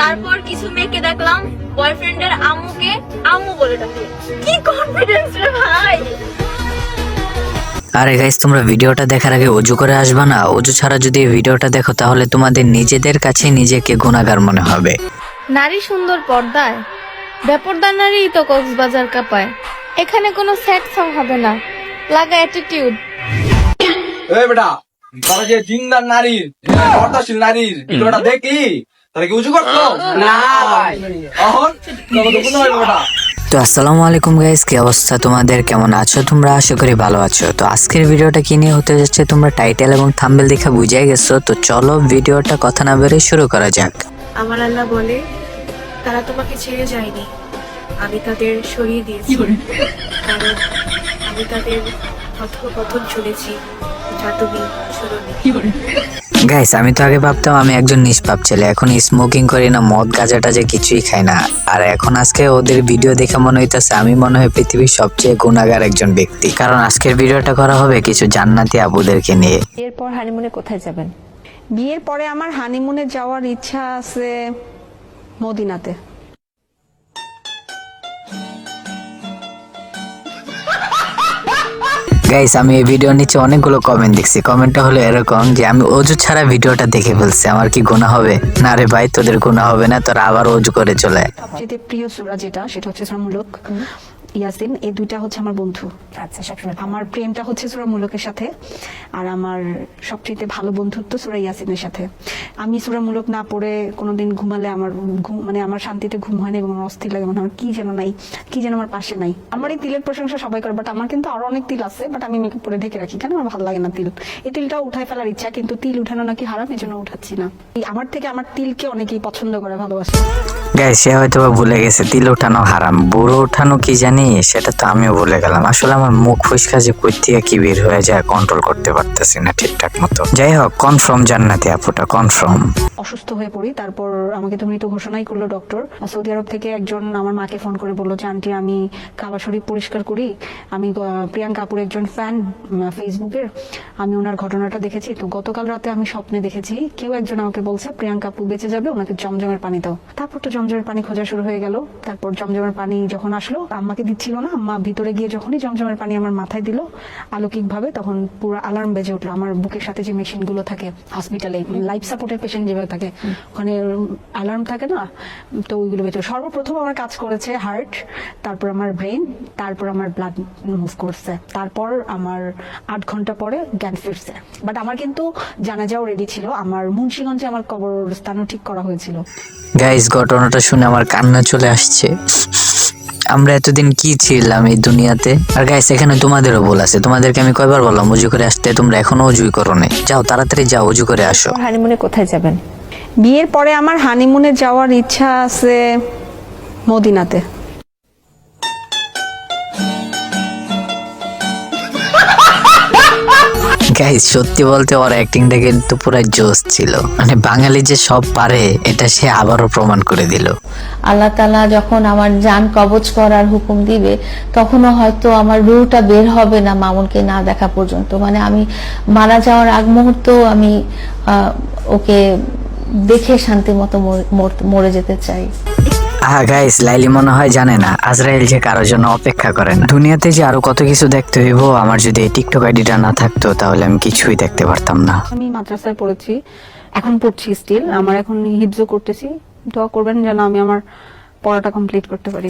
তারপর কিছু মেয়েকে দেখলাম বয়ফ্রেন্ডের আম্মুকে আম্মু বলে ডাকে। কি কনফিডেন্স রে ভাই? আরে গাইস তোমরা ভিডিওটা দেখার আগে অজু করে আসবা না। অজু ছাড়া যদি ভিডিওটা দেখো তাহলে তোমাদের নিজেদের কাছে নিজেকে গুণাগার মনে হবে। নারী সুন্দর পর্দায় বেপর্দা নারী তো কক্সবাজার কাপায়। এখানে কোনো স্যাড সং হবে না। লাগা অ্যাটিটিউড এই বেটা তারা যে জিন্দার নারীর পর্দাশীল নারীর ভিডিওটা দেখলি? তারা কি উঁচু করতো না এখন তো আসসালামু আলাইকুম গাইস কি অবস্থা তোমাদের? কেমন আছো তোমরা? আশা করি ভালো আছো। তো আজকের ভিডিওটা কি নিয়ে হতে যাচ্ছে তোমরা টাইটেল এবং থাম্বেল দেখে বুঝে গেছো। তো চলো ভিডিওটা কথা না বেরিয়ে শুরু করা যাক। আমার আল্লাহ বলে তারা তোমাকে ছেড়ে যায়নি। আমি তাদের সরিয়ে দিয়েছি। কারণ আমি তাদের কথোপকথন শুনেছি যা তুমি গাইস আমি তো আগে ভাবতাম আমি একজন নিষ্পাপ ছেলে। এখন স্মোকিং করি না, মদ গাঁজা টাজা কিছুই খাই না। আর এখন আজকে ওদের ভিডিও দেখে মনে হইতাছে আমি মনে হয় পৃথিবীর সবচেয়ে গুণাগার একজন ব্যক্তি। কারণ আজকের ভিডিওটা করা হবে কিছু জান্নাতি আবুদেরকে নিয়ে। বিয়ের পর হানিমুনে কোথায় যাবেন? বিয়ের পরে আমার হানিমুনে যাওয়ার ইচ্ছা আছে মদিনাতে। গাইস আমি এই ভিডিওর নিচে অনেকগুলো কমেন্ট দেখছি। কমেন্টটা হলো এরকম যে, আমি অজু ছাড়া ভিডিওটা দেখে ফেলছি। আমার কি গুণা হবে? না রে ভাই, তোদের গুণা হবে না। তোরা আবার অজু করে চলে প্রিয় সুরা যেটা, সেটা হচ্ছে ইয়াসিন এই দুইটা হচ্ছে আমার বন্ধু। আচ্ছা সবসময় আমার প্রেমটা হচ্ছে সুরা মুলকের সাথে আর আমার সবচেয়ে ভালো বন্ধুত্ব সুরা ইয়াসিনের সাথে। আমি সুরা মুলক না পড়ে কোনোদিন ঘুমালে আমার ঘুম মানে আমার শান্তিতে ঘুম হয় না এবং আমার অস্থির লাগে মানে আমার কি যেন নাই কি যেন আমার পাশে নাই। আমার এই তিলের প্রশংসা সবাই করে বাট আমার কিন্তু আরও অনেক তিল আছে বাট আমি মেকআপ করে ঢেকে রাখি কেন আমার ভালো লাগে না তিল? এই তিলটা উঠায় ফেলার ইচ্ছা কিন্তু তিল উঠানো নাকি হারাম এই জন্য উঠাচ্ছি না। এই আমার থেকে আমার তিলকে অনেকেই পছন্দ করে ভালোবাসে। গাইস সে হয়তো ভুলে গেছে তিল উঠানো হারাম। বুড়ো উঠানো কি জানি? সেটা তো আমিও বলে গেলাম। আসলে আমার মুখ ফুসকা যে কই কি বের হয়ে যায় কন্ট্রোল করতে পারতেছি না ঠিকঠাক মতো। যাই হোক কনফার্ম জান্নাতি আপুটা কনফার্ম অসুস্থ হয়ে পড়ি। তারপর আমাকে তো মৃত ঘোষণাই করল ডক্টর সৌদি আরব থেকে একজন আমার মাকে ফোন করে বলল, যে আন্টি, আমি কাবা শরীফ পরিষ্কার করি। আমি প্রিয়াঙ্কা আপুর একজন ফ্যান ফেসবুকের। আমি ওনার ঘটনাটা দেখেছি। তো গতকাল রাতে আমি স্বপ্নে দেখেছি, কেউ একজন আমাকে বলছে, প্রিয়াঙ্কা আপু বেঁচে যাবে, ওনাকে জমজমের পানি দাও। তারপর তো জমজমের পানি খোঁজা শুরু হয়ে গেল। তারপর জমজমের পানি যখন আসলো, আম্মাকে দিচ্ছিল না। আম্মা ভিতরে গিয়ে যখনই জমজমের পানি আমার মাথায় দিল আলৌকিক ভাবে তখন পুরো আলার্ম বেজে উঠল। আমার বুকের সাথে যে মেশিনগুলো থাকে হসপিটালে লাইফ সাপোর্টের পেশেন্ট যেভাবে থাকে। ওখানে অ্যালার্ম থাকে না? তো ওইগুলো বেজে সর্বপ্রথম আমার কাজ করেছে হার্ট তারপর আমার ব্রেন তারপর আমার ব্লাড মুভ করছে। তারপর আমার আট ঘণ্টা পরে জ্ঞান ফিরছে। বাট আমার কিন্তু জানাজাও রেডি ছিল। আমার মুন্সিগঞ্জে আমার কবরস্থানও ঠিক করা হয়েছিল। গাইস ঘটনাটা শুনে আমার কান্না চলে আসছে। আমরা এতদিন কি ছিলাম এই দুনিয়াতে? আর গাইস এখানে তোমাদেরও ভুল আছে। তোমাদেরকে আমি কয়বার বললাম উজু করে আসতে তোমরা এখনও উজুই করো নাই। যাও তাড়াতাড়ি যাও উজু করে আসো। হানিমুনে কোথায় যাবেন? বিয়ের পরে আমার হানিমুনে যাওয়ার ইচ্ছা আছে মদিনাতে। গাইস সত্যি বলতে ওর অ্যাক্টিংটা কিন্তু পুরো জোস ছিল। মানে বাঙালি যে সব পারে এটা সে আবারও প্রমাণ করে দিল। আল্লাহ তালা যখন আমার যান কবজ করার হুকুম দিবে তখনও হয়তো আমার রুহটা বের হবে না মামুনকে না দেখা পর্যন্ত। মানে আমি মারা যাওয়ার আগ মুহূর্ত আমি ওকে দেখে শান্তি মতো মর- যেতে চাই। আহা গাইস লাইলি মনে হয় জানে না আজরাইল যে কারোর জন্য অপেক্ষা করে না। দুনিয়াতে যে আরও কত কিছু দেখতে হইব আমার যদি এই টিকটক আইডিটা না থাকতো তাহলে আমি কিছুই দেখতে পারতাম না। আমি মাদ্রাসায় পড়েছি এখন পড়ছি স্টিল আমার এখন হিফজো করতেছি। দোয়া করবেন যেন আমি আমার পড়াটা কমপ্লিট করতে পারি।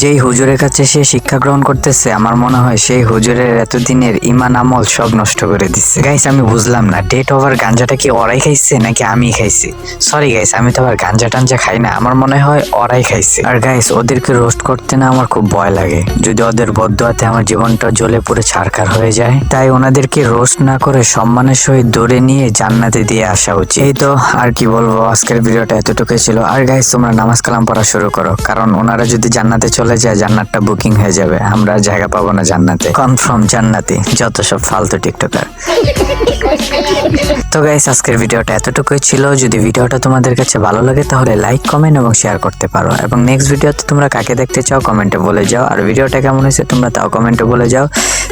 যেই হুজুরের কাছে সে শিক্ষা গ্রহণ করতেছে, আমার মনে হয় সেই হুজুরের এতদিনের ইমান আমল সব নষ্ট করে দিচ্ছে গাইস আমি বুঝলাম না ডেট ওভার গাঞ্জাটা কি ওরাই খাইছে নাকি আমি খাইছি? সরি গাইস আমি তো আবার গাঞ্জা টাঞ্জা খাই না, আমার মনে হয় ওরাই খাইছে। আর গাইস ওদেরকে রোস্ট করতে না আমার খুব ভয় লাগে। যদি ওদের বদুয়াতে আমার জীবনটা জ্বলে পুরো ছারখার হয়ে যায়, তাই ওনাদেরকে রোস্ট না করে সম্মানের সহিত দৌড়ে নিয়ে জান্নাতে দিয়ে আসা উচিত। এই তো, আর কি বলব, আজকের ভিডিওটা এতটুকুই ছিল। আর গাইস তোমরা নামাজ কালাম পড়া শুরু করো। কারণ ওনারা যদি জান্নাতে চলে যায়, জান্নাতটা বুকিং হয়ে যাবে। আমরা জায়গা পাবো না জান্নাতে। কনফার্ম জান্নাতি। যত সব ফালতু টিকটকার। তো গাইস আজকের ভিডিওটা এতটুকুই ছিল। যদি ভিডিওটা তোমাদের কাছে ভালো লাগে, তাহলে লাইক কমেন্ট এবং শেয়ার করতে পারো। এবং নেক্সট ভিডিওতে তোমরা কাকে দেখতে চাও কমেন্টে বলে যাও। আর ভিডিওটা কেমন হয়েছে, তোমরা তাও কমেন্টে বলে যাও।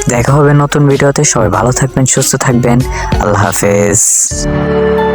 দেখা হবে নতুন ভিডিওতে। সবাই ভালো থাকবেন, সুস্থ থাকবেন। আল্লাহ হাফেজ।